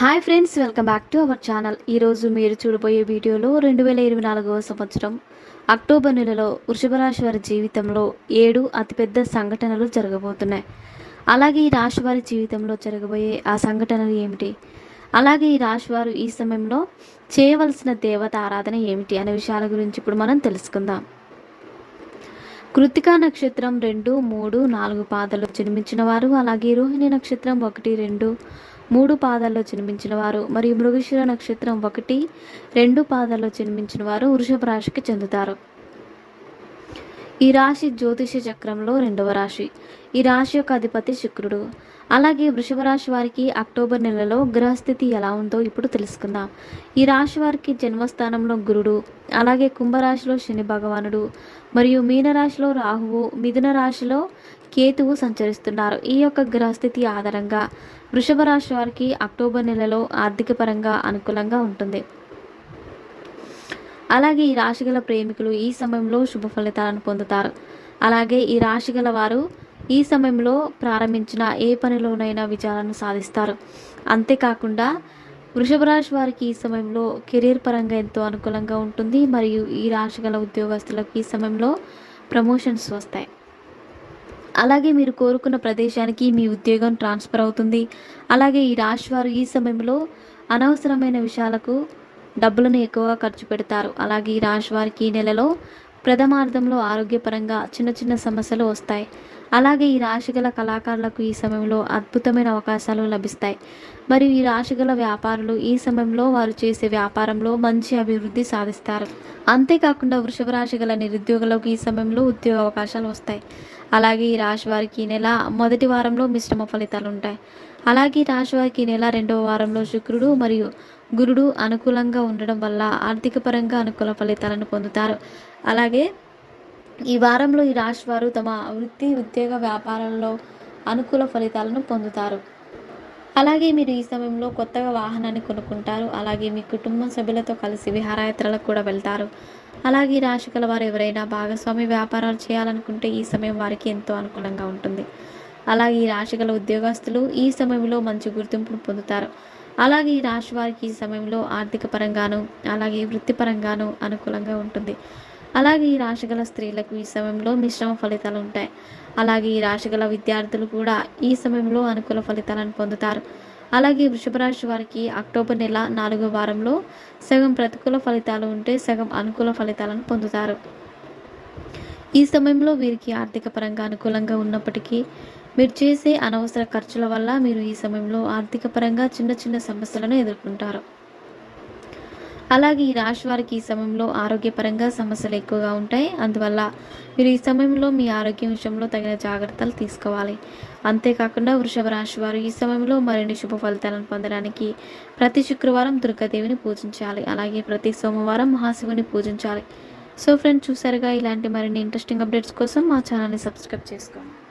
Hi friends welcome back to our channel ఈరోజు మీరు చూడబోయే వీడియోలో రెండు వేల ఇరవై నాలుగవ సంవత్సరం అక్టోబర్ నెలలో వృషభ రాశి వారి జీవితంలో ఏడు అతిపెద్ద సంఘటనలు జరగబోతున్నాయి. అలాగే ఈ రాశి వారి జీవితంలో జరగబోయే ఆ సంఘటనలు ఏమిటి? అలాగే ఈ రాశి వారు ఈ సమయంలో చేయవలసిన దేవత ఆరాధన ఏమిటి అనే విషయాల గురించి ఇప్పుడు మనం తెలుసుకుందాం. కృతికా నక్షత్రం రెండు మూడు నాలుగు పాదలు జన్మించిన వారు అలాగే రోహిణి నక్షత్రం ఒకటి రెండు మూడు పాదాల్లో జన్మించిన వారు మరియు మృగశిర నక్షత్రం ఒకటి రెండు పాదాల్లో జన్మించిన వారు వృషభ రాశికి చెందుతారు. ఈ రాశి జ్యోతిష చక్రంలో రెండవ రాశి. ఈ రాశి యొక్క అధిపతి శుక్రుడు. అలాగే వృషభ రాశి వారికి అక్టోబర్ నెలలో గ్రహస్థితి ఎలా ఉందో ఇప్పుడు తెలుసుకుందాం. ఈ రాశి వారికి జన్మస్థానంలో గురుడు అలాగే కుంభరాశిలో శని భగవానుడు మరియు మీనరాశిలో రాహువు మిథున రాశిలో కేతువు సంచరిస్తున్నారు. ఈ యొక్క గ్రహస్థితి ఆధారంగా వృషభ రాశి వారికి అక్టోబర్ నెలలో ఆర్థిక పరంగా అనుకూలంగా ఉంటుంది. అలాగే ఈ రాశిగల ప్రేమికులు ఈ సమయంలో శుభ ఫలితాలను పొందుతారు. అలాగే ఈ రాశిగల వారు ఈ సమయంలో ప్రారంభించిన ఏ పనిలోనైనా విజయాలను సాధిస్తారు. అంతేకాకుండా వృషభ రాశి వారికి ఈ సమయంలో కెరీర్ పరంగా ఎంతో అనుకూలంగా ఉంటుంది. మరియు ఈ రాశి గల ఉద్యోగస్తులకు ఈ సమయంలో ప్రమోషన్స్ వస్తాయి. అలాగే మీరు కోరుకున్న ప్రదేశానికి మీ ఉద్యోగం ట్రాన్స్ఫర్ అవుతుంది. అలాగే ఈ రాశి వారు ఈ సమయంలో అనవసరమైన విషయాలకు డబ్బులను ఎక్కువగా ఖర్చు పెడతారు. అలాగే ఈ రాశి వారికి ఈ నెలలో ప్రథమార్థంలో ఆరోగ్యపరంగా చిన్న చిన్న సమస్యలు వస్తాయి. అలాగే ఈ రాశిగల కళాకారులకు ఈ సమయంలో అద్భుతమైన అవకాశాలు లభిస్తాయి. మరియు ఈ రాశిగల వ్యాపారులు ఈ సమయంలో వారు చేసే వ్యాపారంలో మంచి అభివృద్ధి సాధిస్తారు. అంతేకాకుండా వృషభ రాశి గల నిరుద్యోగులకు ఈ సమయంలో ఉద్యోగ అవకాశాలు వస్తాయి. అలాగే ఈ రాశి వారికి ఈ నెల మొదటి వారంలో మిశ్రమ ఫలితాలు ఉంటాయి. అలాగే ఈ రాశి వారికి ఈ నెల రెండవ వారంలో శుక్రుడు మరియు గురుడు అనుకూలంగా ఉండడం వల్ల ఆర్థిక పరంగా అనుకూల ఫలితాలను పొందుతారు. అలాగే ఈ వారంలో ఈ రాశి వారు తమ వృత్తి ఉద్యోగ వ్యాపారంలో అనుకూల ఫలితాలను పొందుతారు. అలాగే మీరు ఈ సమయంలో కొత్తగా వాహనాన్ని కొనుక్కుంటారు. అలాగే మీ కుటుంబ సభ్యులతో కలిసి విహారయాత్రలకు కూడా వెళ్తారు. అలాగే ఈ రాశి గల వారు ఎవరైనా భాగస్వామి వ్యాపారాలు చేయాలనుకుంటే ఈ సమయం వారికి ఎంతో అనుకూలంగా ఉంటుంది. అలాగే ఈ రాశి గల ఉద్యోగస్తులు ఈ సమయంలో మంచి గుర్తింపును పొందుతారు. అలాగే ఈ రాశి వారికి ఈ సమయంలో ఆర్థిక పరంగాను అలాగే వృత్తిపరంగాను అనుకూలంగా ఉంటుంది. అలాగే ఈ రాశిగల స్త్రీలకు ఈ సమయంలో మిశ్రమ ఫలితాలు ఉంటాయి. అలాగే ఈ రాశిగల విద్యార్థులు కూడా ఈ సమయంలో అనుకూల ఫలితాలను పొందుతారు. అలాగే వృషభ రాశి వారికి అక్టోబర్ నెల నాలుగో వారంలో సగం ప్రతికూల ఫలితాలు ఉంటే సగం అనుకూల ఫలితాలను పొందుతారు. ఈ సమయంలో వీరికి ఆర్థిక పరంగా అనుకూలంగా ఉన్నప్పటికీ మీరు చేసే అనవసర ఖర్చుల వల్ల మీరు ఈ సమయంలో ఆర్థిక పరంగా చిన్న చిన్న సమస్యలను ఎదుర్కొంటారు. అలాగే ఈ రాశి వారికి ఈ సమయంలో ఆరోగ్యపరంగా సమస్యలు ఎక్కువగా ఉంటాయి. అందువల్ల మీరు ఈ సమయంలో మీ ఆరోగ్యం విషయంలో తగిన జాగ్రత్తలు తీసుకోవాలి. అంతేకాకుండా వృషభ రాశి వారు ఈ సమయంలో మరిన్ని శుభ ఫలితాలను పొందడానికి ప్రతి శుక్రవారం దుర్గాదేవిని పూజించాలి. అలాగే ప్రతి సోమవారం మహాశివుని పూజించాలి. సో ఫ్రెండ్స్ చూసారుగా ఇలాంటి మరిన్ని ఇంట్రెస్టింగ్ అప్డేట్స్ కోసం మా ఛానల్ని సబ్స్క్రైబ్ చేసుకోండి.